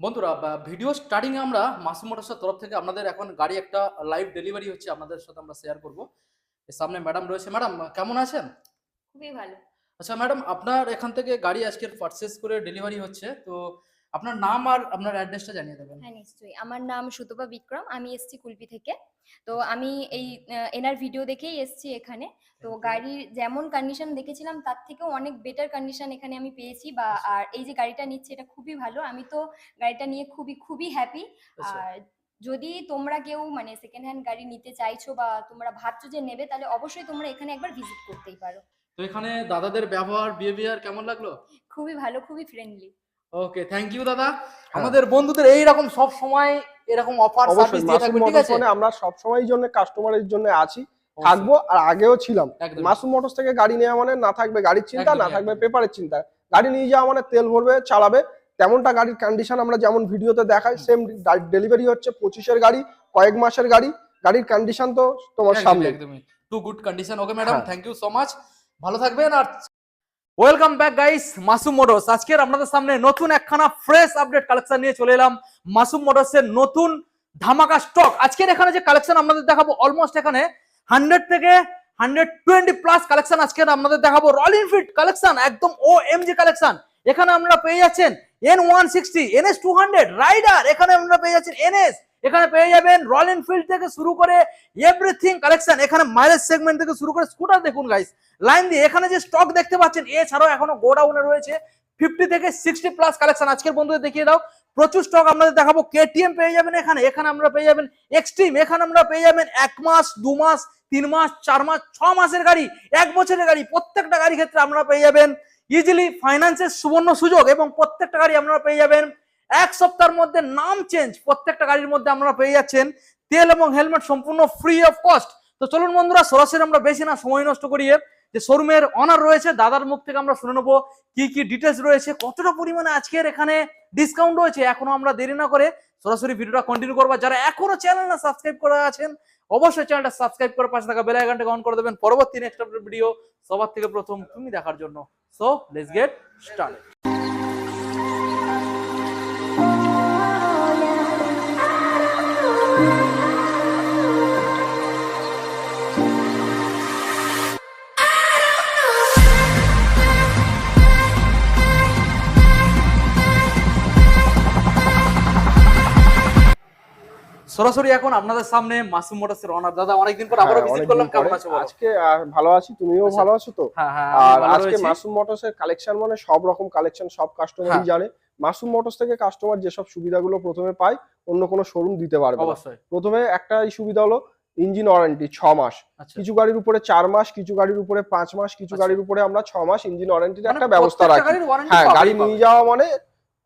বন্ধুরা video starting আমরা মাসুম মোটরসের তরফ থেকে আপনাদের এখন গাড়ি একটা লাইভ ডেলিভারি হচ্ছে আপনাদের সাথে আমরা শেয়ার করব। সামনে ম্যাডাম রয়েছে। ম্যাডাম কেমন আছেন? খুবই ভালো। আচ্ছা ম্যাডাম আপনার এখান থেকে গাড়ি আজকে পারচেস করে ডেলিভারি হচ্ছে। তো আপনার নাম আর আপনার অ্যাড্রেসটা জানিয়ে দেবেন। হ্যাঁ নিশ্চয়ই। আমার নাম সুতপা বিক্রম আমি এসছি কুলপি থেকে। তো আমি এই এনার ভিডিও দেখেই এসছি এখানে। তো গাড়ির যেমন কন্ডিশন দেখেছিলাম তার থেকেও অনেক বেটার কন্ডিশন এখানে আমি পেয়েছি। বা আর এই যে গাড়িটা নিচ্ছি এটা খুবই ভালো। আমি তো গাড়িটা নিয়ে খুবই খুবই হ্যাপি আচ্ছা। আর যদি তোমরা কেউ মানে সেকেন্ড হ্যান্ড গাড়ি নিতে চাইছো বা তোমরা ভাবছ যে নেবে তাহলে অবশ্যই তোমরা এখানে একবার ভিজিট করতেই পারো। তো এখানে দাদাদের ব্যবহার বিহেভিয়ার কেমন লাগল? খুবই ভালো খুবই ফ্রেন্ডলি ওকে থ্যাংক ইউ দাদা। আমাদের বন্ধুদের এই রকম সব সময় এরকম অফার সার্ভিস দিয়ে থাকবেন ঠিক আছে? আমরা সব সময়ের জন্য কাস্টমারের জন্য আছি থাকব আর আগেও ছিলাম। মাসুম মোটরস থেকে গাড়ি নেওয়া মানে না থাকবে গাড়ির চিন্তা না থাকবে পেপারের চিন্তা। গাড়ি নিয়ে যাওয়া মানে তেল ভরবে চালাবে। তেমনটা গাড়ির কন্ডিশন আমরা যেমন ভিডিওতে দেখাই সেম ডেলিভারি হচ্ছে পঁচিশের গাড়ি কয়েক মাসের গাড়ি। গাড়ির কন্ডিশন তো তোমার সামনে। একদমই। To good condition okay madam হ্যাঁ। থ্যাংক ইউ সো মাচ ভালো থাকবেন আর welcome back guys Masum motors আজকের আপনাদের সামনে নতুন একখানা ফ্রেশ আপডেট কালেকশন নিয়ে চলে এলাম। মাসুম মোটরস এর নতুন ধামাকা স্টক আজকের এখানে যে কালেকশন আপনাদের দেখাবো অলমোস্ট এখানে হান্ড্রেড থেকে হান্ড্রেড টোয়েন্টি প্লাস কালেকশন আজকে আপনাদের দেখাবো। রয়্যাল এনফিল্ড কালেকশন একদম ও এম জি কালেকশন এখানে আপনারা পেয়ে যাচ্ছেন N one sixty N S two hundred rider এখানে আপনারা পেয়ে যাচ্ছেন এনএস এখানে পেয়ে যাবেন রয়্যাল এনফিল্ড থেকে শুরু করে এভরিথিং কালেকশন এখানে মাইলেজ সেগমেন্ট থেকে শুরু করে স্কুটার দেখুন গাইস লাইন দিয়ে এখানে যে স্টক দেখতে পাচ্ছেন, এছাড়াও এখনও গোডাউনে রয়েছে ফিফটি থেকে সিক্সটি প্লাস কালেকশন আজকের বন্ধুদের দেখিয়ে দাও, প্রচুর স্টক আপনাদের দেখাবো কেটিএম পেয়ে যাবেন এখানে এখানে আমরা পেয়ে যাবেন এক্সট্রিম এখানে আমরা পেয়ে যাবেন এক মাস, দু মাস, তিন মাস, চার মাস, ছ মাসের গাড়ি, এক বছরের গাড়ি, প্রত্যেকটা গাড়ি ক্ষেত্রে আপনারা পেয়ে যাবেন ইজিলি ফাইন্যান্সের সুবর্ণ সুযোগ এবং প্রত্যেকটা গাড়ি আপনারা পেয়ে যাবেন এক সপ্তাহের মধ্যে নাম চেঞ্জ প্রত্যেকটা গাড়ির মধ্যে আপনারা পেয়ে যাচ্ছেন। তেল এবং হেলমেট সম্পূর্ণ ফ্রি অফ কস্ট তো চলুন বন্ধুরা, সরাসরি আমরা বেশি না, সময় নষ্ট করিয়ে যে শোরুমের অনার রয়েছে, দাদার মুখ থেকে আমরা শুনে নেব কি কি ডিটেলস রয়েছে, কতটা পরিমাণে আজকের এখানে ডিসকাউন্ট রয়েছে, এখনও আমরা দেরি না করে সরাসরি ভিডিওটা কন্টিনিউ করব। যারা এখনও চ্যানেল না সাবস্ক্রাইব করে আছেন, অবশ্যই চ্যানেলটা সাবস্ক্রাইব করে পাশে থাকা বেল অন করে দেবেন। পরবর্তী নেক্সট ভিডিও সবার থেকে প্রথম তুমি দেখার জন্য। সো লেটস গেট স্টার্ট সরাসরি এখন আপনাদের সামনে মাসুম মোটরসের অনার দাদা অনেকদিন পর আবারও হ্যাঁ, ভিজিট করলাম। কেমন আছো আজকে ভালো আছি তুমিও আচ্ছা। ভালো আছো তো? হ্যাঁ হ্যাঁ আর আজকে মাসুম মোটরস এর কালেকশন মানে সব রকম কালেকশন সব কাস্টমারই হ্যাঁ। জানে। মাসুম মোটরস থেকে কাস্টমার যেসব সুবিধাগুলো প্রথমে পায় অন্য কোনো শোরুম দিতে পারবে প্রথমে একটাই সুবিধা হলো ইঞ্জিন ওয়ারেন্টি ছ মাস। আচ্ছা। কিছু গাড়ির উপরে চার মাস কিছু গাড়ির উপরে পাঁচ মাস কিছু আচ্ছা। গাড়ির উপরে আমরা ছ মাস ইঞ্জিন ওয়ারেন্টির মানে একটা ব্যবস্থা রাখি। হ্যাঁ গাড়ি নিয়ে যাওয়া মানে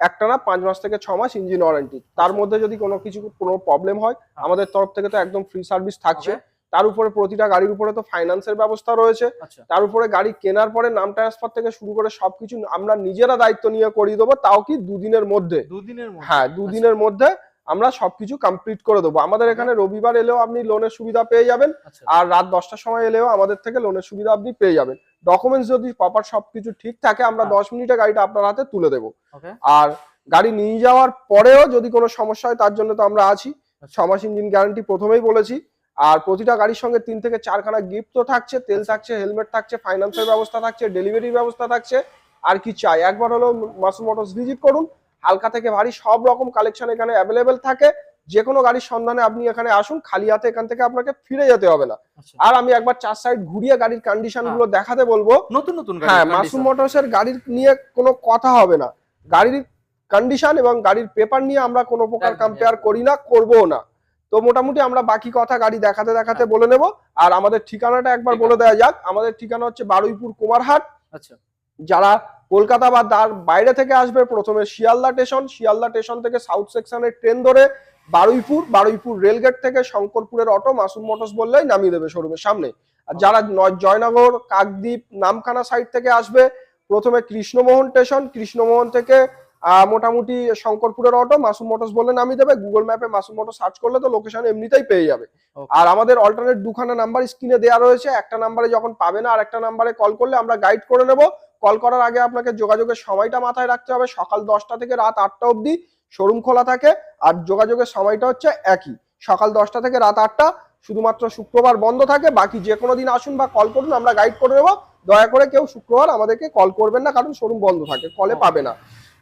একটা না পাঁচ মাস থেকে ছ মাস ইঞ্জিন ওয়ারেন্টি তার আচ্ছা। মধ্যে যদি কোনো কিছু কোনো প্রবলেম হয় হ্যাঁ। আমাদের তরফ থেকে তো একদম ফ্রি সার্ভিস থাকছে। তার উপরে প্রতিটা গাড়ির উপরে তো ফাইন্যান্সের ব্যবস্থা রয়েছে। আচ্ছা। তার উপরে গাড়ি কেনার পরে নাম ট্রান্সফার থেকে শুরু করে সবকিছু আমরা নিজেরা দায়িত্ব নিয়ে করিয়ে দেবো তাও কি দুদিনের মধ্যে? দুদিনের মধ্যে। হ্যাঁ দুদিনের মধ্যে আমরা সবকিছু কমপ্লিট করে দেবো। আমাদের এখানে রবিবার এলেও আপনি লোনের সুবিধা পেয়ে যাবেন আচ্ছা। আর রাত দশটার সময় এলেও আমাদের থেকে লোনের সুবিধা আপনি পেয়ে যাবেন। ডকুমেন্টস যদি প্রপার সবকিছু ঠিক থাকে আমরা হ্যাঁ। দশ মিনিটে গাড়িটা আপনার হাতে তুলে দেবো। আর গাড়ি নিয়ে যাওয়ার পরেও যদি কোনো সমস্যা হয় তার জন্য তো আমরা আছি। ছ মাস ইঞ্জিন গ্যারান্টি প্রথমেই বলেছি। আর প্রতিটা গাড়ির সঙ্গে তিন থেকে চারখানা গিফট তো থাকছে তেল থাকছে হেলমেট থাকছে ফাইন্যান্সের ব্যবস্থা থাকছে ডেলিভারির ব্যবস্থা থাকছে। আর কি চাই? একবার হলো মাসুম মোটরস ভিজিট করুন। হালকা থেকে ভারী সব রকম কালেকশন এখানে অ্যাভেলেবেল থাকে। যে কোনো গাড়ির সন্ধানে আপনি এখানে আসুন খালি হাতে এখান থেকে আপনাকে ফিরে যেতে হবে না। আচ্ছা। আর আমি একবার চার সাইড ঘুরিয়ে গাড়ির কন্ডিশনগুলো দেখাতে বলব। নতুন নতুন গাড়ি হ্যাঁ মাসুম মোটরস এর গাড়ির নিয়ে কোনো কথা হবে না। গাড়ির কন্ডিশন এবং গাড়ির পেপার নিয়ে আমরা কোনো প্রকার কম্পেয়ার করি না করব না। তো মোটামুটি আমরা বাকি কথা গাড়ি দেখাতে দেখাতে বলে নেব। আর আমাদের ঠিকানাটা একবার বলে দেওয়া যাক। আমাদের ঠিকানা হচ্ছে বারুইপুর কুমারহাট। আচ্ছা। যারা কলকাতা বা তার বাইরে থেকে আসবে প্রথমে শিয়ালদা স্টেশন শিয়ালদা স্টেশন থেকে সাউথ সেকশনের ট্রেন ধরে বারুইপুর বারুইপুর রেলগেট থেকে শঙ্করপুরের অটো মাসুম মোটরস বললেই নামিয়ে দেবে শোরুমের সামনে। আর যারা জয়নগর কাকদ্বীপ নামখানা সাইড থেকে আসবে প্রথমে কৃষ্ণমোহন স্টেশন কৃষ্ণমোহন থেকে মোটামুটি শঙ্করপুরের অটো মাসুম মোটরস বললে নামিয়ে দেবে। গুগল ম্যাপে মাসুম মোটর সার্চ করলে তো লোকেশন এমনিতেই পেয়ে যাবে। আর আমাদের অল্টারনেট দুখানা নাম্বার স্ক্রিনে দেওয়া রয়েছে। একটা নাম্বারে যখন পাবে না আর একটা নাম্বারে কল করলে আমরা গাইড করে নেব। কল করার আগে আপনাকে যোগাযোগের সময়টা মাথায় রাখতে হবে। সকাল দশটা থেকে রাত আটটা অবধি শোরুম খোলা থাকে আর যোগাযোগের সময়টা হচ্ছে একই। সকাল দশটা থেকে রাত আটটা শুধুমাত্র শুক্রবার বন্ধ থাকে। বাকি যে কোনো দিন আসুন বা কল করুন আমরা গাইড করে দেবো দয়া করে কেউ শুক্রবার আমাদেরকে কল করবেন না কারণ শোরুম বন্ধ থাকে কলে পাবে না।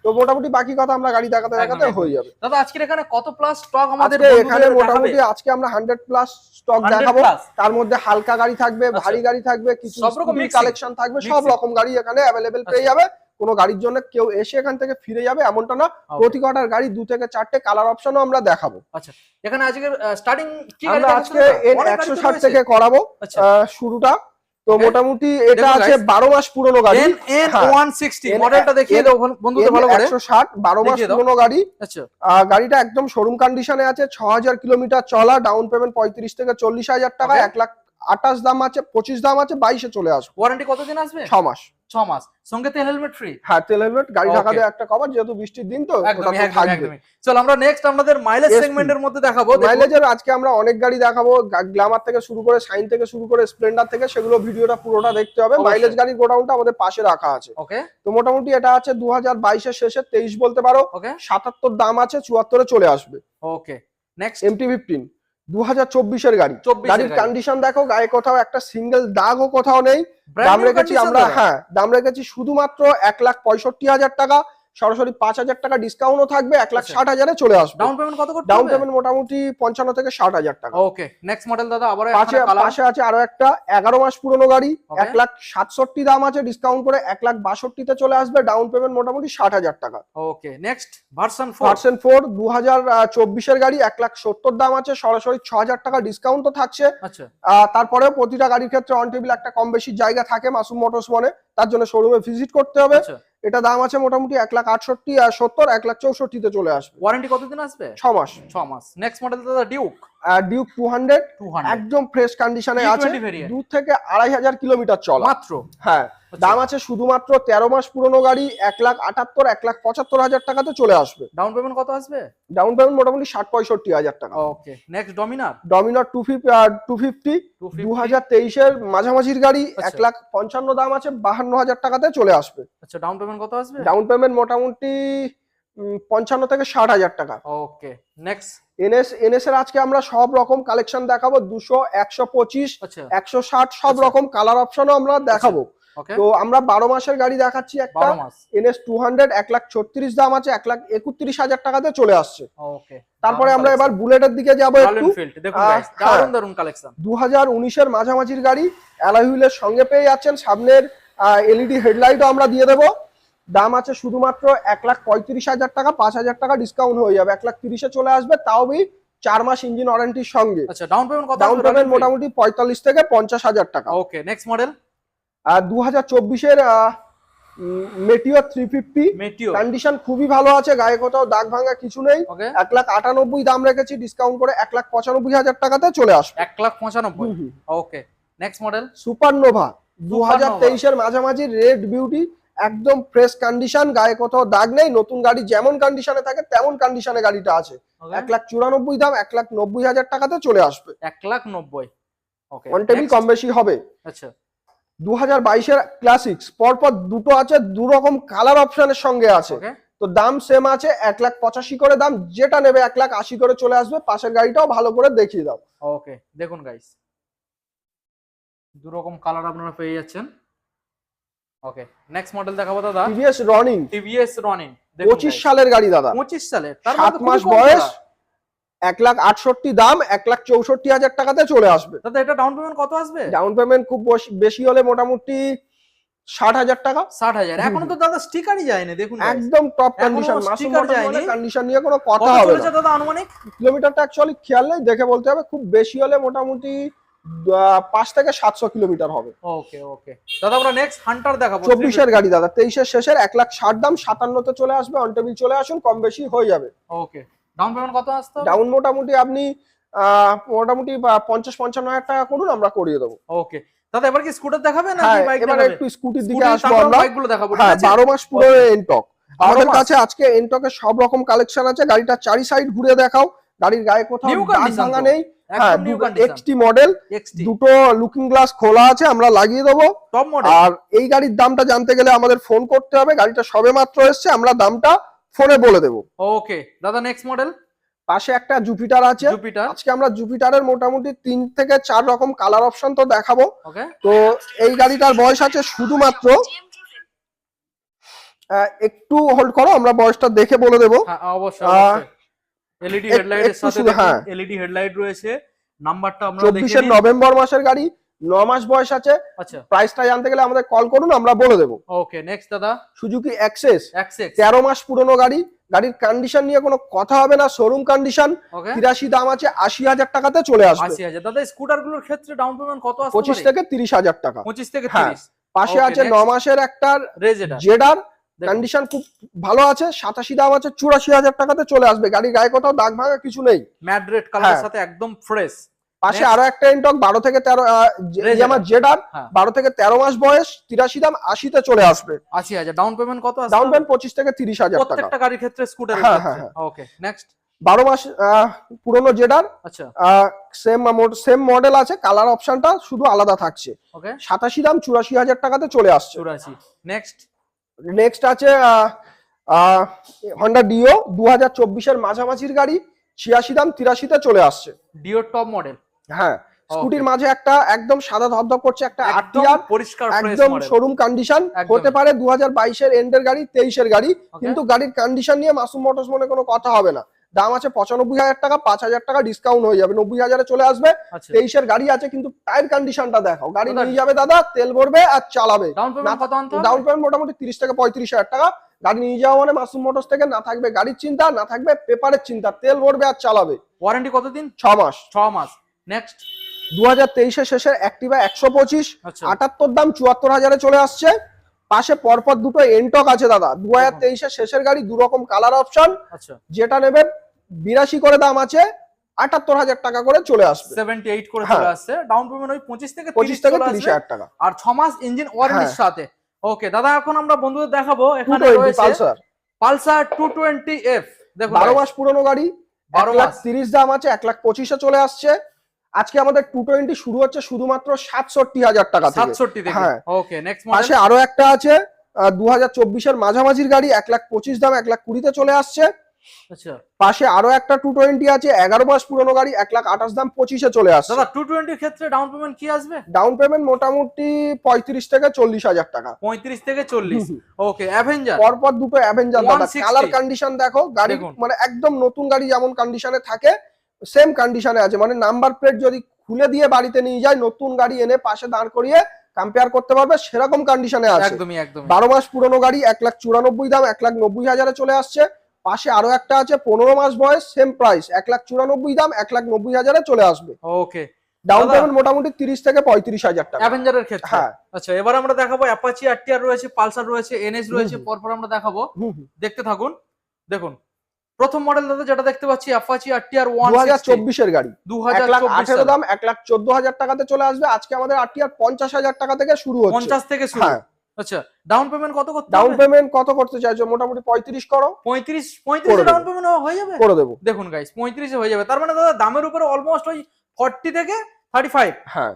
তো মোটামুটি বাকি কথা আমরা গাড়ি দেখাতে দেখাতে হয়ে যাবে। দাদা আজকের এখানে কত প্লাস স্টক আমাদের এখানে মোটামুটি আজকে আমরা হান্ড্রেড প্লাস স্টক দেখাবো। তার মধ্যে হালকা গাড়ি থাকবে আচ্ছা। ভারী গাড়ি থাকবে কিছু সব রকম কালেকশন থাকবে সব রকম গাড়ি এখানে অ্যাভেলেবেল পেয়ে যাবে। কোনো গাড়ির জন্য কেউ এসে এখান থেকে ফিরে যাবে এমনটা না। প্রতি কটার গাড়ি দু থেকে চারটে কালার অপশনও আমরা দেখাবো। এখানে আজকে স্টার্টিং কি গাড়ি আজকে দাদা? এন অনেক গাড়ি একশো তো ষাট রয়েছে। থেকে করাবো আচ্ছা। শুরুটা। তো মোটামুটি এটা আছে guys, বারো মাস পুরনো গাড়ি। এন এন হ্যাঁ। মডেলটা দেখিয়ে দেবো দাও বন্ধুদের ভালো করে। একশো ষাট বারো মাস দেখিয়ে পুরনো গাড়ি। আচ্ছা। গাড়িটা একদম শোরুম কন্ডিশনে আছে ছ হাজার কিলোমিটার চলা ডাউন পেমেন্ট পঁয়ত্রিশ থেকে চল্লিশ হাজার টাকা Okay. এক লাখ আঠাশ দাম আছে পঁচিশ দাম আছে বাইশে চলে আসবে। ওয়ারেন্টি কতদিন আসবে? ছ মাস। ছ মাস। সঙ্গে তেল হেলমেট ফ্রি হ্যাঁ তেল হেলমেট গাড়ি. ঢাকা দিয়ে একটা কভার যেহেতু বৃষ্টির দিন তো চলো আমরা নেক্সট আমাদের মাইলেজ সেগমেন্টের মধ্যে দেখাবো। মাইলেজের আজকে আমরা অনেক গাড়ি দেখাবো গ্লামার থেকে শুরু করে সাইন থেকে শুরু করে স্প্লেন্ডার থেকে সেগুলো ভিডিওটা পুরোটা দেখতে হবে। মাইলেজ গাড়ির গোডাউনটা আমাদের পাশে রাখা আছে। ওকে তো মোটামুটি এটা আছে দু হাজার বাইশের শেষে তেইশ বলতে পারো। ওকে সাতাত্তর দাম আছে চুয়াত্তরে চলে আসবে। ওকে নেক্সট এমটি ফিফটিন দু হাজার চব্বিশের গাড়ি। গাড়ির কন্ডিশন দেখো গায়ে কোথাও একটা সিঙ্গেল দাগও কোথাও নেই। দাম রেখেছি আমরা হ্যাঁ দাম রেখেছি শুধুমাত্র এক লাখ পঁয়ষট্টি হাজার টাকা। সরাসরি পাঁচ হাজার টাকা ডিসকাউন্টও থাকবে এক লাখ আচ্ছা। ষাট হাজারে চলে আসবে। ডাউন পেমেন্ট কত ডাউন পেমেন্ট মোটামুটি পঞ্চান্ন থেকে ষাট হাজার টাকা। ওকে নেক্সট মডেল দাদা আবার পাশে পাশে আছে আরও একটা এগারো মাস পুরনো গাড়ি এক লাখ সাতষট্টি দাম আছে ডিসকাউন্ট করে এক লাখ বাষট্টিতে চলে আসবে ডাউন পেমেন্ট মোটামুটি ষাট হাজার টাকা। Okay next version 4 percent four দু হাজার চব্বিশের গাড়ি এক লাখ সত্তর দাম আছে সরাসরি ছ হাজার টাকা ডিসকাউন্ট তো থাকছে। আচ্ছা। তারপরেও প্রতিটা গাড়ির ক্ষেত্রে অন টেবিল একটা কম বেশি জায়গা থাকে মাসুম মোটরস মনে তার জন্য শোরুমে ভিজিট করতে হবে। আচ্ছা। এটা দাম আছে মোটামুটি এক লাখ আটষট্টি আর সত্তর এক লাখ চৌষট্টিতে চলে আসবে। ওয়ারেন্টি কতদিন আসবে? ছ মাস ছ মাস নেক্সট মডেল দাদা ডিউক ডিউক টু হান্ড্রেড 200 একদম ফ্রেশ কন্ডিশনে আছে। T20 দু থেকে আড়াই হাজার কিলোমিটার চলা। মাত্র? হ্যাঁ আচ্ছা। দাম আছে শুধুমাত্র তেরো মাস পুরনো গাড়ি এক লাখ আটাত্তর এক লাখ পঁচাত্তর হাজার টাকাতে চলে আসবে। ডাউন পেমেন্ট কত আসবে? ডাউন পেমেন্ট মোটামুটি ষাট পঁয়ষট্টি হাজার টাকা। Okay next Dominar Dominar two fifty two fifty দু হাজার তেইশের মাঝামাঝির গাড়ি এক আচ্ছা। লাখ পঞ্চান্ন দাম আছে বাহান্ন হাজার টাকাতে চলে আসবে। আচ্ছা ডাউন পেমেন্ট কত আসবে? ডাউন পেমেন্ট মোটামুটি পঞ্চান্ন থেকে ষাট হাজার টাকা। ওকে নেক্সট এনএস এনএস এর আজকে আমরা সব রকম কালেকশন দেখাবো দুশো একশো পঁচিশ আচ্ছা। একশো ষাট সব আচ্ছা। রকম কালার অপশনও আমরা দেখাবো। তো আমরা বারো মাসের গাড়ি দেখাচ্ছি একটা। এনএস টু হান্ড্রেড এক লাখ ছত্রিশ দাম আছে এক লাখ একত্রিশ হাজার টাকাতে চলে আসছে। তারপরে আমরা এবার বুলেটের দিকে যাব একটু। হ্যাঁ। দু হাজার উনিশের মাঝামাঝির গাড়ি অ্যালয় হুইলের সঙ্গে পেয়ে যাচ্ছেন। সামনের এলইডি হেডলাইটও আমরা দিয়ে দেবো। দাম আছে শুধুমাত্র এক লাখ পঁয়ত্রিশ হাজার টাকা পাঁচ হাজার টাকা ডিসকাউন্ট হয়ে যাবে। এক লাখ তিরিশে চলে আসবে তাও বি চার মাস ইঞ্জিন ওয়ারেন্টির সঙ্গে। আচ্ছা ডাউন পেমেন্ট কত ডাউন পেমেন্ট মোটামুটি পঁয়তাল্লিশ থেকে পঞ্চাশ হাজার টাকা। ওকে নেক্সট মডেল আর দু হাজার চব্বিশের Meteor three fifty Meteor condition খুবই ভালো আছে গায়ে কোথাও দাগ ভাঙা কিছু নেই। এক লাখ আটানব্বই দাম রেখেছি ডিসকাউন্ট করে এক লাখ পঁচানব্বই হাজার টাকাতে চলে আসবে। এক লাখ পঁচানব্বই? Okay next model super nova দু হাজার তেইশের মাঝামাঝি রেড বিউটি একদম ফ্রেশ কন্ডিশন গায়ে কোথাও দাগ নেই নতুন গাড়ি যেমন কন্ডিশনে থাকে তেমন কন্ডিশনে গাড়িটা আছে। এক লাখ চুরানব্বই দাম এক লাখ নব্বই হাজার টাকাতে চলে আসবে। এক লাখ নব্বই। ওকে ওয়ান টেবিল কম বেশি হবে। আচ্ছা। দু হাজার বাইশের ক্লাসিক্স পরপর দুটো আছে দু রকম কালার অপশনের সঙ্গে আছে। তো দাম সেম আছে এক লাখ পঁচাশি করে দাম যেটা নেবে এক লাখ আশি করে চলে আসবে পাশের গাড়িটাও ভালো করে দেখিয়ে দাও। ওকে দেখুন গাইস দু রকম কালার আপনারা পেয়ে যাচ্ছেন। ওকে নেক্সট মডেল দেখাবো দাদা। টিভিএস রনিং টিভিএস রনিং পঁচিশ সালের গাড়ি দাদা। পঁচিশ সালে তার সাত মধ্যে মাস বয়স। এক লাখ আটষট্টি দাম এক লাখ চৌষট্টি হাজার টাকাতে চলে আসবে। দাদা এটা ডাউন পেমেন্ট কত আসবে? ডাউন পেমেন্ট খুব বেশি হলে মোটামুটি ষাট হাজার টাকা। ষাট হাজার। এখনও তো দাদা স্টিকারই যায়নি দেখুন একদম টপ কন্ডিশন যায়নি। কন্ডিশন নিয়ে কোনো কথা হবে না। দাদা আনুমানিক? কিলোমিটারটা অ্যাকচুয়ালি খেয়াল নেই দেখে বলতে হবে খুব বেশি হলে মোটামুটি পাঁচ থেকে সাতশো কিলোমিটার হবে। ওকে ওকে। দাদা আমরা নেক্সট হান্টার দেখাবো। চব্বিশের গাড়ি দাদা তেইশের শেষের এক লাখ ষাট দাম সাতান্নতে চলে আসবে চলে আসুন কম বেশি হয়ে যাবে। ওকে। ডাউন পেমেন্ট কত আসতো ডাউন মোটামুটি আপনি মোটামুটি পঞ্চাশ পঞ্চান্ন হাজার টাকা করুন আমরা করিয়ে দেবো। ওকে। দাদা এবার কি স্কুটার দেখাবে না হ্যাঁ বাইক এবার একটু স্কুটির দিকে স্কুটি আসব তারপর আমরা। বাইকগুলো দেখাবো হ্যাঁ বারো মাস পুরো এনটক আমাদের কাছে আজকে এনটকের সব রকম কালেকশন আছে গাড়িটা চারি সাইড ঘুরে দেখাও গাড়ির গায়ে কোথাও দাগ ভাঙা নেই। হ্যাঁ এক্সটি মডেল দুটো লুকিং গ্লাস খোলা আছে আমরা লাগিয়ে দেবো। আর এই গাড়ির দামটা জানতে গেলে আমাদের ফোন করতে হবে। গাড়িটা সবে মাত্র এসছে আমরা দামটা ফোনে বলে দেবো। ওকে দাদা নেক্সট মডেল পাশে একটা জুপিটার আছে। আজকে আমরা জুপিটারের মোটামুটি তিন থেকে চার রকম কালার অপশন তো দেখাবো। তো এই গাড়িটার বয়স আছে শুধুমাত্র একটু হোল্ড করো আমরা বয়সটা দেখে বলে দেবো। হ্যাঁ অবশ্যই। এলইডি হেডলাইটের সাথে হ্যাঁ। এলইডি হেডলাইট রয়েছে। নাম্বারটা আমরা চব্বিশের নভেম্বর মাসের গাড়ি ন মাস বয়স আছে। আচ্ছা। প্রাইসটা জানতে গেলে আমাদের কল করুন আমরা বলে দেবো। ওকে নেক্সট দাদা। সুজুকি অ্যাক্সেস তেরো মাস পুরনো গাড়ি। গাড়ির কন্ডিশন নিয়ে কোনো কথা হবে না শোরুম কন্ডিশন তিরাশি দাম আছে আশি হাজার টাকাতে চলে আসবে। আশি হাজার। দাদা স্কুটারগুলোর ক্ষেত্রে ডাউন পেমেন্ট কত আসতে পঁচিশ থেকে তিরিশ হাজার টাকা। পঁচিশ থেকে হ্যাঁ, পাশে আছে ন মাসের একটা জেডার। কন্ডিশন খুব ভালো আছে সাতাশি দাম আছে চুরাশি হাজার টাকাতে চলে আসবে। গাড়ির গায়ে কোথাও দাগ ভাঙা কিছু নেই। ম্যাট রেড কালারের। সাথে একদম ফ্রেশ পাশে আরও একটা ইনটক বারো থেকে তেরো. আমার জেডার হ্যাঁ। বারো থেকে তেরো মাস বয়স তিরাশি দাম আশিতে চলে আসবে। আশি হাজার। ডাউন পেমেন্ট কত ডাউন পেমেন্ট পঁচিশ থেকে তিরিশ হাজার প্রত্যেকটা গাড়ির ক্ষেত্রে হ্যাঁ, হ্যাঁ, ওকে নেক্সট বারো মাস পুরনো জেডার আচ্ছা। সেম সেম মডেল আছে। কালার অপশনটা শুধু আলাদা থাকছে। সাতাশি দাম চুরাশি হাজার টাকাতে চলে আসছে। চুরাশি। নেক্সট নেক্সট আছে হন্ডা ডিও দু হাজার চব্বিশের মাঝামাঝির গাড়ি ছিয়াশি দাম তিরাশিতে চলে আসছে। ডিও টপ মডেল হ্যাঁ স্কুটির মাঝে একটা একদম সাদা ধপধপ করছে একটা একদম আরটিআর পরিষ্কার একদম শোরুম কন্ডিশন হতে পারে দু হাজার বাইশের এন্ডের গাড়ি তেইশের গাড়ি। কিন্তু গাড়ির কন্ডিশন নিয়ে মাসুম মোটরস মনে কোনো কথা হবে না। দাম আছে পঁচানব্বই হাজার টাকা পাঁচ হাজার টাকা ডিসকাউন্ট হয়ে যাবে। নব্বই হাজারে চলে আসবে আচ্ছা। তেইশের গাড়ি আছে কিন্তু টায়ার কন্ডিশনটা দেখো গাড়ি নিয়ে যাবে দাদা তেল ভরবে আর চালাবে। ডাউন পেমেন্ট মোটামুটি তিরিশ থেকে পঁয়ত্রিশ হাজার টাকা। গাড়ি নিয়ে যাওয়া মানে মাসুম মোটরস থেকে না থাকবে গাড়ির চিন্তা না থাকবে পেপারের চিন্তা। তেল ভরবে আর চালাবে। ওয়ারেন্টি কতদিন? ছ মাস। ছ মাস। নেক্সট দু হাজার তেইশের শেষের অ্যাক্টিভা একশো পঁচিশ আচ্ছা। আটাত্তর দাম চুয়াত্তর হাজারে চলে আসছে। পাশে পরপর দুটো এনটক আছে দাদা। দু হাজার তেইশের শেষের গাড়ি দু রকম কালার অপশন আচ্ছা। যেটা নেবে বিরাশি করে দাম আছে আটাত্তর হাজার টাকা করে চলে আসবে। সেভেন্টি এইট করে হ্যাঁ। চলে আসছে। ডাউন পেমেন্ট ওই পঁচিশ থেকে পঁচিশ থেকে তিরিশ হাজার টাকা। আর ছ মাস ইঞ্জিন ওয়ারেন্টির সাথে। ওকে দাদা এখন আমরা বন্ধুদের দেখাবো। এখানে Pulsar. Pulsar two twenty F দেখুন বারো মাস পুরনো গাড়ি। বারো লাখ মাস। তিরিশ দাম আছে এক লাখ পঁচিশে চলে আসছে। আজকে আমাদের টু টোয়েন্টি শুরু হচ্ছে শুধুমাত্র সাতষট্টি হাজার টাকা সাতষট্টি হ্যাঁ। ওকে নেক্সট পাশে আরও একটা আছে দু হাজার চব্বিশের মাঝামাঝির গাড়ি এক লাখ পঁচিশ দাম এক লাখ কুড়িতে চলে আসছে। আচ্ছা। পাশে আরও একটা টু টোয়েন্টি আছে এগারো মাস পুরনো গাড়ি এক লাখ আঠাশ দাম পঁচিশে চলে আসছে। দাদা টু টোয়েন্টির ক্ষেত্রে ডাউন পেমেন্ট কি আসবে? ডাউন পেমেন্ট মোটামুটি পঁয়ত্রিশ থেকে চল্লিশ হাজার টাকা। পঁয়ত্রিশ থেকে চল্লিশ। ওকে অ্যাভেঞ্জার পরপর দুটো অ্যাভেঞ্জার দাদা। কালার কন্ডিশন দেখো গাড়ি মানে একদম নতুন গাড়ি যেমন কন্ডিশনে থাকে সেম কন্ডিশনে আছে। মানে নাম্বার প্লেট যদি খুলে দিয়ে বাড়িতে নিয়ে যায় নতুন গাড়ি এনে পাশে দাঁড় করিয়ে কম্পেয়ার করতে পারবে সেরকম কন্ডিশনে আছে। একদমই একদমই। বারো মাস পুরনো গাড়ি এক লাখ চুরানব্বই দাম এক লাখ নব্বই হাজারে চলে আসছে। পাশে আরও একটা আছে পনেরো মাস বয়স সেম প্রাইস এক লাখ চুরানব্বই দাম এক লাখ নব্বই হাজারে চলে আসবে। ওকে ডাউন। পেমেন্ট মোটামুটি তিরিশ থেকে পঁয়ত্রিশ হাজার টাকা। অ্যাভেঞ্জারের ক্ষেত্রে? হ্যাঁ। আচ্ছা এবার আমরা দেখাবো অ্যাপাচি আরটিআর রয়েছে পালসার রয়েছে এনএস রয়েছে। পরপর আমরা দেখাবো। দেখতে থাকুন। দেখুন প্রথম মডেল দাদা যেটা দেখতে পাচ্ছি অ্যাপাচি আরটিআর হাজার চব্বিশের গাড়ি। দু হাজার দাম এক লাখ চোদ্দ হাজার টাকাতে চলে আসবে। আজকে আমাদের আরটিআর পঞ্চাশ হাজার টাকা থেকে শুরু হচ্ছে। পঞ্চাশ থেকে শুরু। হ্যাঁ। আচ্ছা ডাউন পেমেন্ট কত করতে ডাউন পেমেন্ট কত করতে চাইছো? মোটামুটি পঁয়ত্রিশ করো। পঁয়ত্রিশ পঁয়ত্রিশ করে ডাউন পেমেন্ট হয়ে যাবে? করে দেবো। দেখুন গাইস পঁয়ত্রিশে হয়ে যাবে। তার মানে দাদা দামের উপরে অলমোস্ট ওই ফর্টি থেকে থার্টি ফাইভ হ্যাঁ।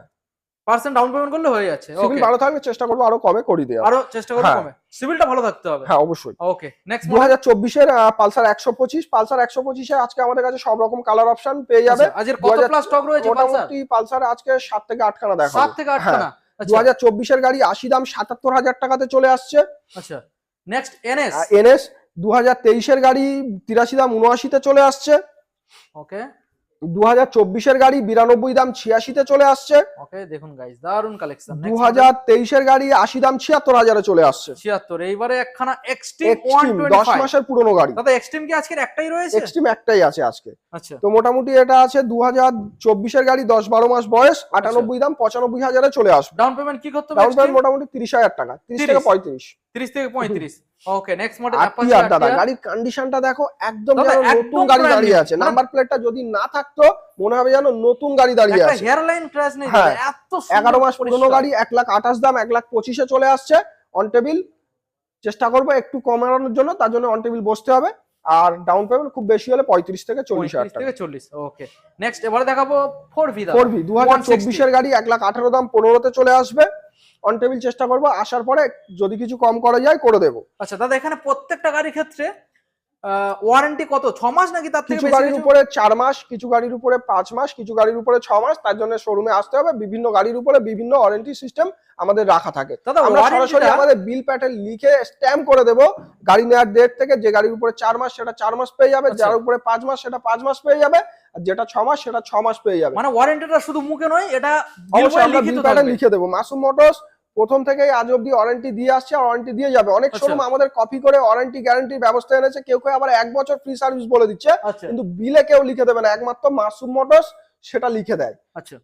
পার্সেন্ট ডাউন পেমেন্ট করলে হয়ে যাচ্ছে। সিভিল ভালো থাকবে চেষ্টা করব আরও কমে করে দেওয়া আরও চেষ্টা করব হ্যাঁ। কমে। সিভিলটা ভালো থাকতে হবে। হ্যাঁ অবশ্যই। ওকে নেক্সট দু হাজার চব্বিশের পালসার একশো পঁচিশ পালসার একশো পঁচিশে আজকে আমাদের কাছে সব রকম কালার অপশন পেয়ে যাবে। আজের কত প্লাস স্টক রয়েছে পালসার? মোটামুটি পালসার আজকে সাত থেকে আটখানা দেখা সাত থেকে আটখানা? দু আচ্ছা। হাজার চব্বিশের গাড়ি আশি দাম সাতাত্তর হাজার টাকাতে চলে আসছে। আচ্ছা নেক্সট এনএস এনএস দু হাজার তেইশের গাড়ি তিরাশি দাম উনআশিতে চলে আসছে। ওকে দু হাজার চব্বিশের গাড়ি বিরানব্বই দাম ছিয়াশিতে চলে আসছে। ওকে দেখুন গাইস দারুণ কালেকশন দু হাজার তেইশের গাড়ি আশি দাম ছিয়াত্তর হাজারে চলে আসছে। ছিয়াত্তর এইবারে একখানা এক্সট্রিম দশ মাসের পুরনো গাড়ি। দাদা এক্সট্রিম কি আজকের একটাই রয়েছে? এক্সট্রিম একটাই আছে আজকে। আচ্ছা। তো মোটামুটি এটা আছে দু হাজার চব্বিশের গাড়ি দশ বারো মাস বয়স আটানব্বই দাম পঁচানব্বই হাজারে চলে আসবে। ডাউন পেমেন্ট কি করতে হবে ডাউন পেমেন্ট মোটামুটি তিরিশ হাজার টাকা তিরিশ থেকে পঁয়ত্রিশ। 30 থেকে 35 ওকে নেক্সট মডেল আর দাদা গাড়ির কন্ডিশনটা দেখো একদম যেন নতুন গাড়ি দাঁড়িয়ে আছে। মানে- নাম্বার প্লেটটা যদি না থাকতো মনে হবে যেন নতুন গাড়ি দাঁড়িয়ে আছে। হেয়ার লাইন ক্র্যাশ নেই হ্যাঁ, এত সুন্দর এগারো মাস পুরনো গাড়ি লাখ দাম এক লাখ পঁচিশে চলে আসছে। অন টেবিল চেষ্টা করব একটু কমানোর জন্য তার জন্য অন টেবিল বসতে হবে। আর ডাউন পেমেন্ট খুব বেশি হলে পঁয়ত্রিশ থেকে চল্লিশ হাজার থেকে চল্লিশ ওকে নেক্সট এবারে দেখাবো ফোর ভি ফোর ভি দু হাজার চব্বিশের গাড়ি এক লাখ আঠারো দাম পনেরোতে চলে আসবে। অন টেবিল চেষ্টা করব আসার পরে যদি কিছু কম করা যায় করে দেবো। আচ্ছা দাদা এখানে প্রত্যেকটা গাড়ির ক্ষেত্রে ওয়ারেন্টি কত? ছ মাস নাকি তার থেকে কিছু গাড়ির উপরে চার মাস কিছু গাড়ির উপরে পাঁচ মাস কিছু গাড়ির উপরে ছ মাস তার জন্য শোরুমে আসতে হবে। বিভিন্ন গাড়ির উপরে বিভিন্ন ওয়ারেন্টি সিস্টেম আমাদের রাখা থাকে। আমরা সরাসরি আমাদের বিল প্যাটার্ন লিখে স্ট্যাম্প করে দেবো। গাড়ি নেওয়ার ডেট থেকে যে গাড়ির উপরে চার মাস সেটা চার মাস পেয়ে যাবে। আচ্ছা। যার উপরে পাঁচ মাস সেটা পাঁচ মাস পেয়ে যাবে। আর যেটা ছ মাস সেটা ছ মাস পেয়ে যাবে। মানে ওয়ারেন্টিটা শুধু মুখে নয় এটা অবশ্যই আমরা বিল প্যাটার্ন লিখে দেবো। মাসুম মোটরস প্রথম থেকেই আজ অব্দি ওয়ারেন্টি দিয়ে আসছে আর ওয়ারেন্টি দিয়ে যাবে। অনেক সময় শোরুম আমাদের কপি করে ওয়ারেন্টি গ্যারান্টির ব্যবস্থা এনেছে। কেউ কেউ আবার এক বছর ফ্রি সার্ভিস বলে দিচ্ছে। আচ্ছা। কিন্তু বিলে কেউ লিখে দেবে না। একমাত্র মাসুম মোটরস সেটা লিখে দেয়। আচ্ছা।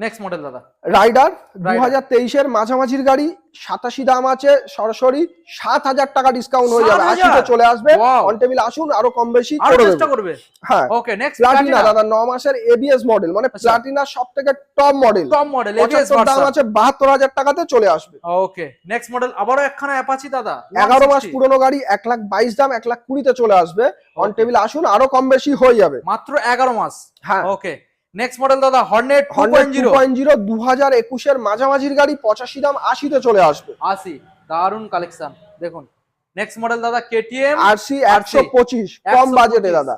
নেক্সট মডেল দাদা। রাইডার দু হাজার তেইশের মাঝামাঝির গাড়ি সাতাশি দাম আছে সরাসরি সাত হাজার টাকা ডিসকাউন্ট হয়ে যাবে। 7,000? আশিতে চলে আসবে. অন টেবিল আসুন আরও কম বেশি করবে? হ্যাঁ। ওকে নেক্সট প্লাটিনা দাদা ন মাসের এবিএস মডেল মানে। প্লাটিনা সব থেকে top model top model ABS দাম আছে বাহাত্তর হাজার টাকাতে চলে আসবে। ওকে নেক্সট মডেল আবারও একখানা অ্যাপাচি দাদা। এগারো মাস পুরনো গাড়ি এক লাখ বাইশ দাম এক লাখ কুড়িতে চলে আসবে। অন টেবিল আসুন আরও কম বেশি হয়ে যাবে। মাত্র এগারো মাস। হ্যাঁ। ওকে নেক্সট মডেল দাদা Hornet two hundred point two point zero দু হাজার একুশের মাঝামাঝির গাড়ি পঁচাশি দাম আশিতে চলে আসবে। আশি দারুণ কালেকশন দেখুন নেক্সট মডেল দাদা কেটিএম আরসি একশো পঁচিশ কম 125 বাজেটে দাদা।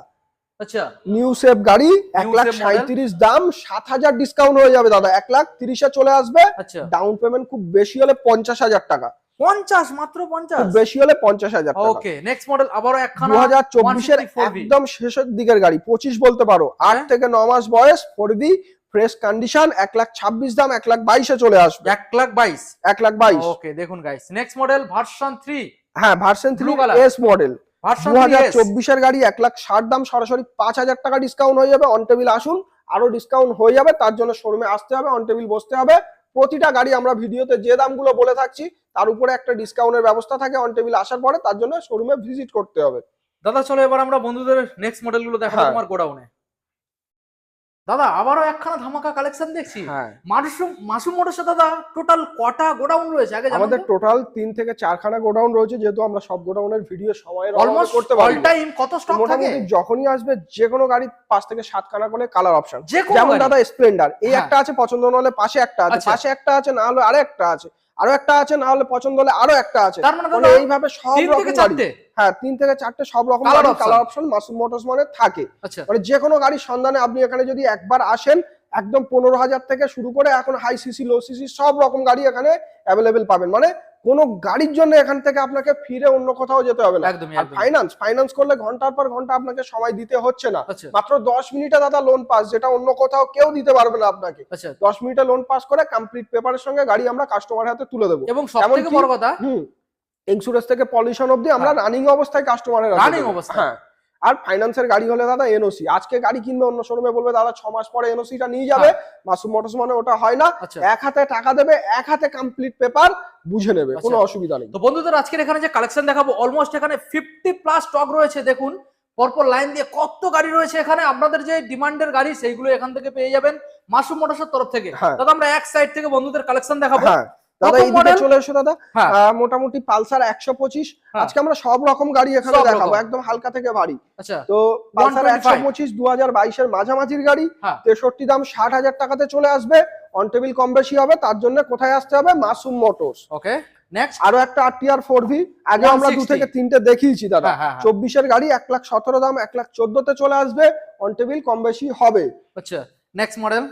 আচ্ছা। নিউ সেফ গাড়ি এক লাখ? সাঁত্রিশ দাম সাত হাজার ডিসকাউন্ট হয়ে যাবে দাদা। এক লাখ তিরিশে চলে আসবে। আচ্ছা। ডাউন পেমেন্ট খুব বেশি হলে পঞ্চাশ হাজার টাকা। পঞ্চাশ মাত্র পঞ্চাশ? বেশি হলে পঞ্চাশ হাজার টাকা। ওকে নেক্সট মডেল আবারও একখানা দু হাজার চব্বিশের একদম শেষের দিকের গাড়ি পঁচিশ বলতে পারো। আট হ্যাঁ। থেকে ন মাস বয়স ফোর বি ফ্রেশ কন্ডিশন এক লাখ ছাব্বিশ দাম এক লাখ বাইশে চলে আসবে। এক লাখ বাইশ। এক লাখ বাইশ। ওকে দেখুন guys next model version three হ্যাঁ ভার্সন থ্রি এস মডেল দু হাজার চব্বিশের গাড়ি এক লাখ ষাট দাম সরাসরি পাঁচ হাজার টাকা ডিসকাউন্ট হয়ে যাবে। অন টেবিল আসুন আরও ডিসকাউন্ট হয়ে যাবে। তার জন্য শোরুমে আসতে হবে অন টেবিল বসতে হবে। প্রতিটা গাড়ি আমরা ভিডিওতে যে দামগুলো বলে থাকছি তার উপরে একটা ডিসকাউন্টের ব্যবস্থা থাকে অন টেবিল আসার পরে তার জন্য শোরুমে ভিজিট করতে হবে দাদা চলো এবার আমরা বন্ধুদের নেক্সট মডেলগুলো দেখা। তোমার গোডাউনে দাদা আবারও একখানা ধামাকা কালেকশন দেখছি। হ্যাঁ। মাসুম মাসুম মোটরসে দাদা টোটাল কটা গোডাউন রয়েছে আগে আমাদের টোটাল তিন থেকে চারখানা গোডাউন রয়েছে যেহেতু আমরা সব গোডাউনের ভিডিও সময়ের অলমোস্ট করতে পারি না। টাইম কত স্টক থাকে? যখনই আসবে যে কোনো গাড়ি পাঁচ থেকে সাতখানা করে কালার অপশন যেমন দাদা স্প্লেন্ডার এই হ্যাঁ। একটা আছে পছন্দ না হলে পাশে একটা আছে আচ্ছা। পাশে একটা আছে না হলে আরেকটা আছে। আরও একটা আছে না হলে পছন্দ হলে আরও একটা আছে। মানে মানে এইভাবে সব রকম গাড়ি। হ্যাঁ তিন থেকে চারটে সব রকম গাড়ি কালার অপশন মাসুম মোটরস মানে থাকে। আচ্ছা। মানে যে কোনো গাড়ির সন্ধানে আপনি এখানে যদি একবার আসেন একদম পনেরো হাজার থেকে শুরু করে এখন হাই সিসি লো সিসি সব রকম গাড়ি এখানে অ্যাভেলেবেল পাবেন। মানে কোনো গাড়ির জন্য এখান থেকে আপনাকে ফিরে অন্য কোথাও যেতে হবে না। আর ফাইন্যান্স ফাইন্যান্স করলে ঘণ্টার পর ঘণ্টা আপনাকে সময় দিতে হচ্ছে না। মাত্র দশ মিনিটে দাদা লোন পাস যেটা অন্য কোথাও কেউ দিতে পারবে না আপনাকে। আচ্ছা। দশ মিনিটে লোন পাস করে কমপ্লিট পেপারের সঙ্গে গাড়ি আমরা কাস্টমার হাতে তুলে দেবো। এবং সব থেকে বড় কথা ইন্স্যুরেন্স থেকে পলিউশন অবধি আমরা হ্যাঁ। রানিং অবস্থায় কাস্টমারের রানিং অবস্থায়? হ্যাঁ। আর ফাইন্যান্সের গাড়ি হলে দাদা এনওসি আজকে গাড়ি কিনবে অন্য শোরুমে বলবে দাদা ছ মাস পরে এনওসিটা নিয়ে যাবে। মাসুম মোটরস মানে ওটা হয় না। আচ্ছা। এক হাতে টাকা দেবে এক হাতে কমপ্লিট পেপার বুঝে নেবে। কোনো আচ্ছা। অসুবিধা নেই। তো বন্ধুদের আজকের এখানে যে কালেকশন দেখাবো অলমোস্ট এখানে ফিফটি প্লাস স্টক রয়েছে দেখুন। পরপর লাইন দিয়ে কত গাড়ি রয়েছে এখানে। আপনাদের যে ডিমান্ডের গাড়ি সেইগুলো এখান থেকে পেয়ে যাবেন মাসুম মোটরসের তরফ থেকে। হ্যাঁ। দাদা আমরা এক সাইড থেকে বন্ধুদের কালেকশন দেখাবো। হ্যাঁ। দাদা এইদিকে চলে এসো দাদা। হ্যাঁ। মোটামুটি পালসার একশো পঁচিশ। হ্যাঁ। আজকে আমরা সব রকম গাড়ি এখানে দেখাবো একদম হালকা থেকে ভারী। আচ্ছা তো পালসার একশো পঁচিশ দু হাজার বাইশের মাঝামাঝির গাড়ি। হ্যাঁ। তেষট্টি দাম ষাট হাজার টাকাতে চলে আসবে। অন টেবিল কম বেশি হবে তার জন্য কোথায় আসতে হবে? মাসুম মোটরস। ওকে নেক্সট আরও একটা আরটিআর ফোর ভি আগে আমরা দু থেকে তিনটে দেখিয়েছি দাদা। চব্বিশের গাড়ি এক লাখ সতেরো দাম এক লাখ চোদ্দতে চলে আসবে। অন টেবিল কম বেশি হবে। আচ্ছা নেক্সট মডেল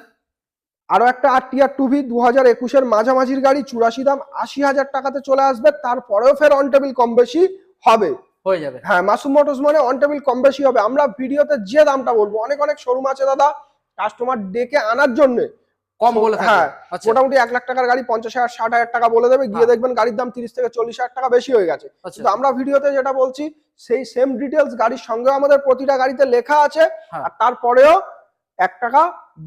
আরও একটা আরটিআর টু ভি দু হাজার একুশের মাঝামাঝির গাড়ি চুরাশি দাম আশি হাজার টাকাতে চলে আসবে। তারপরেও ফের অন টেবিল কম বেশি হবে। হয়ে যাবে। হ্যাঁ মাসুম মোটরস মানে অন টেবিল কম বেশি হবে। আমরা ভিডিওতে যে দামটা বলব অনেক অনেক শোরুম আছে দাদা কাস্টমার ডেকে আনার জন্য। কম বলে হ্যাঁ, আচ্ছা। মোটামুটি এক লাখ টাকার গাড়ি পঞ্চাশ হাজার ষাট হাজার টাকা বলে দেবে। গিয়ে হ্যাঁ। দেখবেন গাড়ির দাম তিরিশ থেকে চল্লিশ হাজার টাকা বেশি হয়ে গেছে। আচ্ছা। কিন্তু আমরা ভিডিওতে যেটা বলছি সেই সেম ডিটেলস গাড়ির সঙ্গে আমাদের প্রতিটা গাড়িতে লেখা আছে। হ্যাঁ। আর তারপরেও এক টাকা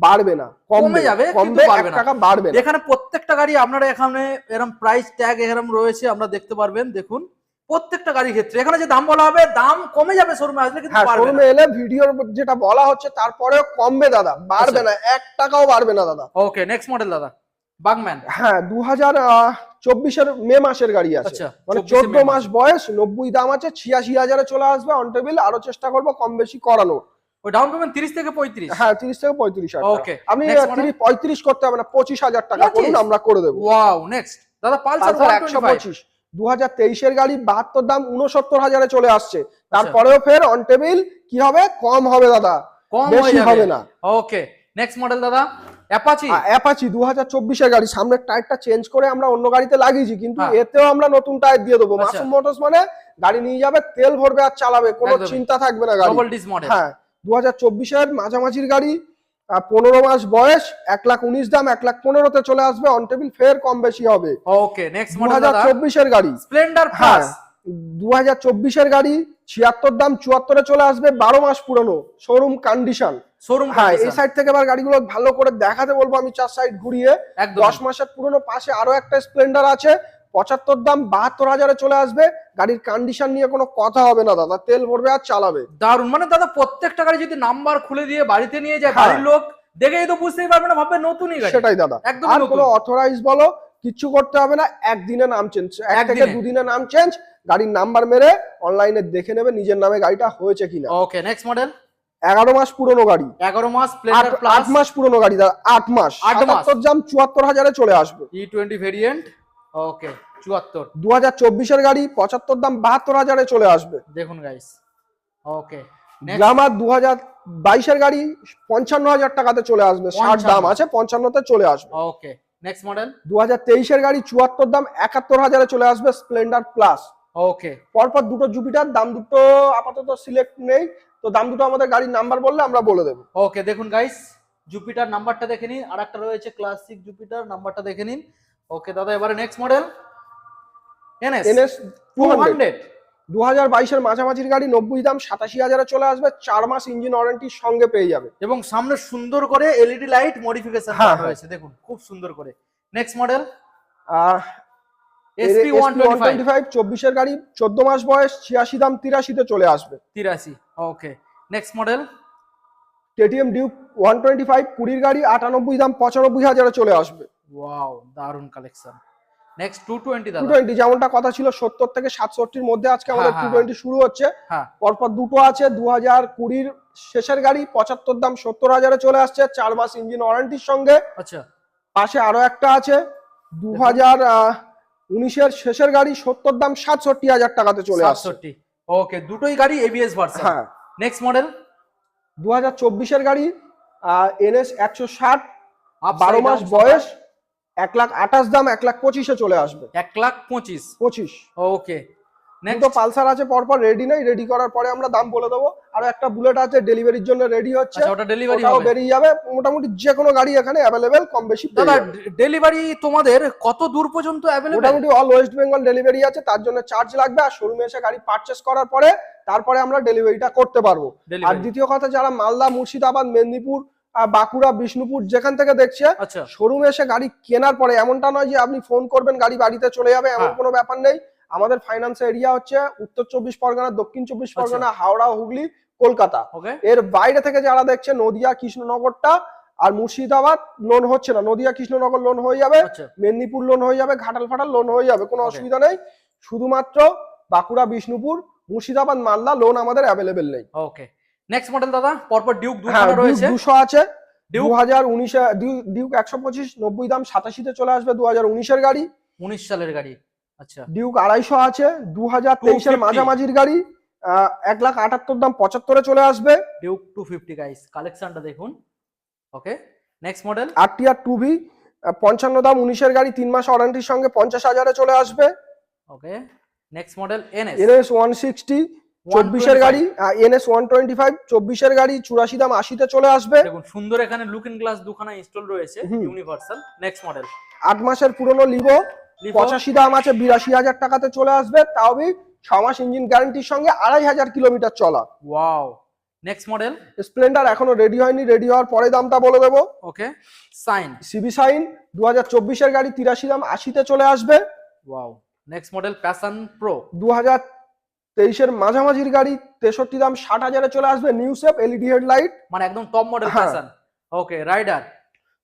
বাড়বে না কমে কমবে যাবে, কমবে এক টাকা বাড়বে না। এখানে প্রত্যেকটা গাড়ি আপনারা এখানে এরকম প্রাইস ট্যাগ এরকম রয়েছে আমরা দেখতে পারবেন দেখুন। প্রত্যেকটা গাড়ির ক্ষেত্রে এখানে যে দাম বলা হবে দাম কমে যাবে শোরুমে আসলে কিন্তু হ্যাঁ পারবে না। শোরুমে এলে ভিডিওর যেটা বলা হচ্ছে তারপরেও কমবে দাদা বাড়বে আচ্ছা। না এক টাকাও বাড়বে না দাদা। ওকে নেক্সট মডেল দাদা বাগম্যান হ্যাঁ দু হাজার চব্বিশের মে মাসের গাড়ি আছে। আচ্ছা মানে চোদ্দ মাস। বয়স নব্বই দাম আছে ছিয়াশি হাজারে চলে আসবে অন টেবিল আরও চেষ্টা করব কম বেশি করানোর। ওই ডাউন পেমেন্ট 30 থেকে 35 হ্যাঁ তিরিশ থেকে পঁয়ত্রিশ হাজার টাকা। Okay. আপনি Next model? তিরিশ পঁয়ত্রিশ করতে হবে না পঁচিশ হাজার টাকা করুন আমরা করে দেবো। ওয়াও নেক্সট দাদা পালসার পালসার 125 পঁচিশ। দু হাজার তেইশের গাড়ি বাহাত্তর দাম উনসত্তর হাজারে চলে আসছে। আচ্ছা। তারপরেও ফের অন টেবিল কি হবে? কম হবে দাদা। কম বেশি হবে না। ওকে নেক্সট মডেল দাদা। অ্যাপাচি অ্যাপাচি দু হাজার চব্বিশের গাড়ি। সামনের টায়ারটা চেঞ্জ করে আমরা অন্য গাড়িতে লাগিয়েছি কিন্তু হ্যাঁ। এতেও আমরা নতুন টায়ার দিয়ে দেবো। আচ্ছা। মাসুম মোটরস মানে গাড়ি নিয়ে যাবে তেল ভরবে আর চালাবে কোনো চিন্তা থাকবে না গাড়ি। ডবল ডিস মডেল হ্যাঁ। দু হাজার চব্বিশের মাঝামাঝির গাড়ি পনেরো মাস বয়স এক লাখ উনিশ দাম এক লাখ পনেরোতে চলে আসবে। অন টেবিল ফের কম বেশি হবে। ওকে নেক্সট দু হাজার চব্বিশের গাড়ি। স্প্লেন্ডার হ্যাঁ দু হাজার চব্বিশের গাড়ি ছিয়াত্তর দাম চুয়াত্তরে চলে আসবে বারো মাস পুরনো শোরুম কন্ডিশন শোরুম হ্যাঁ এই সাইড থেকে এবার গাড়িগুলো ভালো করে দেখাতে বলব আমি চার সাইড ঘুরিয়ে। দশ মাসের পুরনো পাশে আরও একটা স্প্লেন্ডার আছে। পঁচাত্তর দাম বাহাত্তর হাজারে চলে আসবে। গাড়ির কন্ডিশন নিয়ে কোনো কথা হবে না দাদা তেল ভরবে আর চালাবে। দারুণ মানে দাদা প্রত্যেকটা গাড়ি যদি নাম্বার খুলে দিয়ে বাড়িতে নিয়ে যায় হ্যাঁ। বাড়ির লোক দেখেই তো বুঝতেই পারবে না ভাববে নতুনই গাড়ি। সেটাই দাদা। একদম আর কোনো অথরাইজ বলো কিচ্ছু করতে হবে না একদিনে নাম চেঞ্জ এক থেকে দুদিনে নাম চেঞ্জ গাড়ির নাম্বার মেরে অনলাইনে দেখে নেবে নিজের নামে গাড়িটা হয়েছে কিনা। ওকে নেক্সট মডেল এগারো মাস পুরনো গাড়ি। 11 মাস আট মাস পুরনো গাড়ি দাদা আট মাস। আট মাস। দাম চুয়াত্তর হাজারে চলে আসবে। E20 ভেরিয়েন্ট ওকে 74 দু হাজার চব্বিশের গাড়ি পঁচাত্তর দাম বাহাত্তর হাজারে চলে আসবে। দেখুন গাইস ওকে. গ্লামার দু হাজার বাইশের গাড়ি পঞ্চান্ন হাজার টাকাতে চলে আসবে। ষাট দাম আছে পঞ্চান্নতে চলে আসবে। ওকে নেক্সট মডেল দু হাজার তেইশের গাড়ি চুয়াত্তর দাম একাত্তর হাজারে চলে আসবে স্প্লেন্ডার প্লাস ওকে পরপর দুটো জুপিটার দাম দুটো আপাতত সিলেক্ট নেই। তো দাম দুটো আমাদের গাড়ির নাম্বার বললে আমরা বলে দেবো। ওকে দেখুন গাইস জুপিটার নাম্বারটা দেখে নিন। আর একটা রয়েছে ক্লাসিক জুপিটার নাম্বারটা দেখে নিন। ওকে দাদা এবারে next model NS NS two 200 দু হাজার বাইশের মাঝামাঝির গাড়ি নব্বই দাম সাতাশি হাজারে চলে আসবে চার মাস ইঞ্জিন ওয়ারেন্টির সঙ্গে পেয়ে যাবে। এবং সামনে সুন্দর করে এলইডি লাইট মডিফিকেশন হ্যাঁ, করা হয়েছে দেখুন খুব সুন্দর করে। Next model SP one twenty five five চব্বিশের গাড়ি চোদ্দ মাস বয়স ছিয়াশি দাম তিরাশিতে চলে আসবে। তিরাশি okay next model KTM Duke one twenty five কুড়ির গাড়ি আটানব্বই দাম পঁচানব্বই হাজারে চলে আসবে। ওয়াও দারুণ collection next two twenty two দাদা টোয়েন্টি যেমনটা কথা ছিল সত্তর থেকে সাতষট্টির মধ্যে আজকে আমাদের হ্যাঁ, টু হ্যাঁ, টোয়েন্টি শুরু হচ্ছে। হ্যাঁ। পরপর দুটো আছে দু হাজার কুড়ির শেষের গাড়ি পঁচাত্তর দাম সত্তর হাজারে চলে আসছে চার মাস ইঞ্জিন ওয়ারেন্টির সঙ্গে। আচ্ছা। পাশে আরও একটা আছে দু হাজার উনিশের শেষের গাড়ি সত্তর দাম সাতষট্টি হাজার টাকাতে চলে আসছে। সাতষট্টি। ওকে দুটোই গাড়ি এবিএস ভার্সন হ্যাঁ। নেক্সট মডেল দু হাজার চব্বিশের গাড়ি এনএস একশো ষাট বারো মাস বয়স। এক লাখ আঠাশ দাম এক লাখ পঁচিশে চলে আসবে। এক লাখ পঁচিশ। পঁচিশ। ওকে নেক্সট পালসার আছে পরপর রেডি নেই রেডি করার পরে আমরা দাম বলে দেবো। আর একটা বুলেট আছে ডেলিভারির জন্য রেডি হচ্ছে। আচ্ছা ওটা ডেলিভারি হবে। বেরিয়ে যাবে। মোটামুটি যে কোনো গাড়ি এখানে অ্যাভেলেবেল কম বেশি দাদা ডেলিভারি তোমাদের কত দূর পর্যন্ত অ্যাভেলেবল মোটামুটি অল ওয়েস্ট বেঙ্গল ডেলিভারি আছে তার জন্য চার্জ লাগবে। আর শোরুমে এসে গাড়ি পারচেস করার পরে তারপরে আমরা ডেলিভারিটা করতে পারব। আর দ্বিতীয় কথা যারা মালদা মুর্শিদাবাদ মেদিনীপুর বাঁকুড়া বিষ্ণুপুর যেখান থেকে দেখছে আচ্ছা। শোরুমে এসে গাড়ি কেনার পরে এমনটা নয় যে আপনি ফোন করবেন গাড়ি বাড়িতে চলে যাবে এমন হ্যাঁ। কোনো ব্যাপার নেই। আমাদের ফাইন্যান্স এরিয়া হচ্ছে উত্তর চব্বিশ পরগনা দক্ষিণ চব্বিশ আচ্ছা। পরগনা হাওড়া হুগলি কলকাতা। এর বাইরে থেকে যারা দেখছে নদিয়া কৃষ্ণনগরটা আর মুর্শিদাবাদ লোন হচ্ছে না। নদিয়া কৃষ্ণনগর লোন হয়ে যাবে আচ্ছা। মেদিনীপুর লোন হয়ে যাবে ঘাটাল ফাটাল লোন হয়ে যাবে কোনো অসুবিধা নেই। শুধুমাত্র বাঁকুড়া বিষ্ণুপুর মুর্শিদাবাদ মালদা লোন আমাদের অ্যাভেলেবেল নেই। ওকে নেক্সট মডেল দাদা পরপর ডিউক হ্যাঁ দুখানা রয়েছে দুশো আছে। ডিউক হাজার উনিশে ডিউক একশো পঁচিশ নব্বই দাম সাতাশিতে চলে আসবে দু হাজার উনিশের গাড়ি। উনিশ সালের গাড়ি আচ্ছা। ডিউক আড়াইশো আছে দু হাজার তেইশের মাঝামাঝির গাড়ি এক লাখ আটাত্তর দাম পঁচাত্তরে চলে আসবে। ডিউক টু ফিফটি গাইস কালেকশনটা দেখুন। Okay next model RTR two V পঞ্চান্ন দাম উনিশের গাড়ি তিন মাস ওয়ারেন্টির সঙ্গে পঞ্চাশ হাজারে চলে আসবে। Okay next model NS NS one sixty চব্বিশের গাড়ি এনএস ওয়ান টোয়েন্টি ফাইভ চব্বিশের গাড়ি চুরাশি দাম আশিতে চলে আসবে। দেখুন সুন্দর এখানে লুকিং গ্লাস দুখানা ইনস্টল রয়েছে ইউনিভার্সাল নেক্সট মডেল আট মাসের পুরনো লিভো পঁচাশি দাম আছে বিরাশি হাজার টাকাতে চলে আসবে। তাও ছ মাস ইঞ্জিন গ্যারান্টির সঙ্গে আড়াই হাজার কিলোমিটার চলা। ওয়াও নেক্সট মডেল স্প্লেন্ডার এখনও রেডি হয়নি রেডি হওয়ার পরে দামটা বলে দেবো। ওকে সাইন সিবি সাইন দু হাজার চব্বিশের গাড়ি তিরাশি দাম আশিতে চলে আসবে। Wow next model Passion Pro দু হাজার তেইশের মাঝামাঝির গাড়ি তেষট্টি দাম ষাট হাজারে চলে আসবে নিউ সেপ এলইডি হেডলাইট মানে একদম টপ মডেল। ওকে রাইডার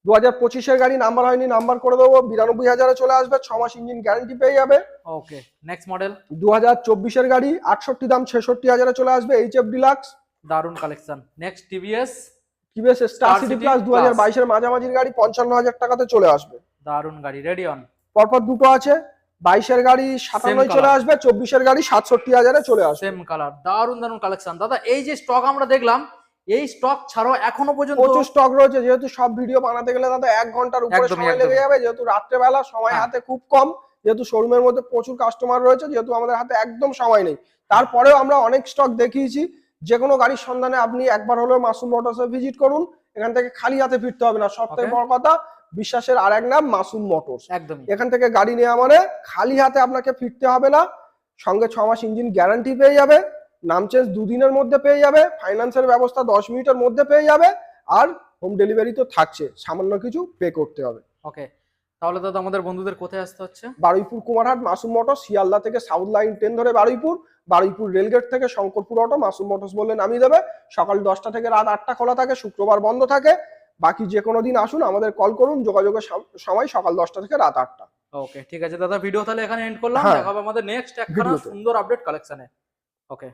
দু হাজার পঁচিশের গাড়ি নাম্বার হয়নি নাম্বার করে দেবো বিরানব্বই হাজারে চলে আসবে ছ মাস ইঞ্জিন গ্যারান্টি পেয়ে যাবে। ওকে নেক্সট মডেল দু হাজার চব্বিশের গাড়ি আটষট্টি দাম ছেষট্টি হাজারে চলে আসবে এইচ এফ ডিলাক্স দারুণ collection next TVS TVS Star City plus দু হাজার বাইশের মাঝামাঝির গাড়ি পঞ্চান্ন হাজার টাকাতে চলে আসবে। দারুণ গাড়ি রেডি অন পরপর দুটো আছে বাইশের গাড়ি সাতান্নয় চলে। আসবে চব্বিশের গাড়ি সাতষট্টি হাজারে চলে আসবে। সেম কালার দারুণ দারুণ কালেকশন দাদা এই যে স্টক আমরা দেখলাম এই স্টক ছাড়াও এখনও পর্যন্ত প্রচুর স্টক রয়েছে যেহেতু সব ভিডিও বানাতে গেলে দাদা এক ঘণ্টার উপরে সময় লেগে যাবে যেহেতু রাত্রেবেলা সময় হ্যাঁ। হাতে খুব কম যেহেতু শোরুমের মধ্যে প্রচুর কাস্টমার রয়েছে যেহেতু আমাদের হাতে একদম সময় নেই। তারপরেও আমরা অনেক স্টক দেখিয়েছি যে কোনো গাড়ির সন্ধানে আপনি একবার হলেও মাসুম মোটরসে ভিজিট করুন এখান থেকে খালি হাতে ফিরতে হবে না। সব থেকে বড় কথা বিশ্বাসের আর এক নাম মাসুম মোটরস। একদম এখান থেকে গাড়ি নেওয়া মানে খালি হাতে আপনাকে ফিরতে হবে না সঙ্গে ছ মাস ইঞ্জিন গ্যারান্টি পেয়ে যাবে নাম চেঞ্জ দুদিনের মধ্যে পেয়ে যাবে ফাইন্যান্সের ব্যবস্থা দশ মিনিটের মধ্যে পেয়ে যাবে আর হোম ডেলিভারি তো থাকছে সামান্য কিছু পে করতে হবে। ওকে তাহলে দাদা আমাদের বন্ধুদের কোথায় আসতে হচ্ছে? বারুইপুর কুমারহাট মাসুম মোটর শিয়ালদা থেকে সাউথ লাইন ট্রেন ধরে বারুইপুর বারুইপুর রেলগেট থেকে শঙ্করপুর অটো মাসুম মোটরস বলে নামিয়ে দেবে সকাল দশটা থেকে রাত আটটা খোলা থাকে শুক্রবার বন্ধ থাকে বাকি যে কোনো দিন আসুন আমাদের কল করুন যোগাযোগের সম- সময় সকাল দশটা থেকে রাত আটটা। ওকে ঠিক আছে দাদা ভিডিও তাহলে এখানে এন্ড করলাম। হ্যাঁ। দেখা হবে আমাদের নেক্সট একখানা সুন্দর আপডেট কালেকশনে ওকে